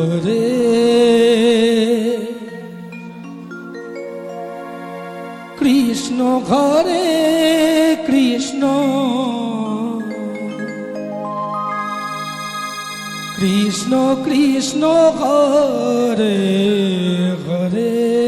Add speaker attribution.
Speaker 1: রে কৃষ্ণ ঘরে কৃষ্ণ। কৃষ্ণ কৃষ্ণ ঘরে ঘরে।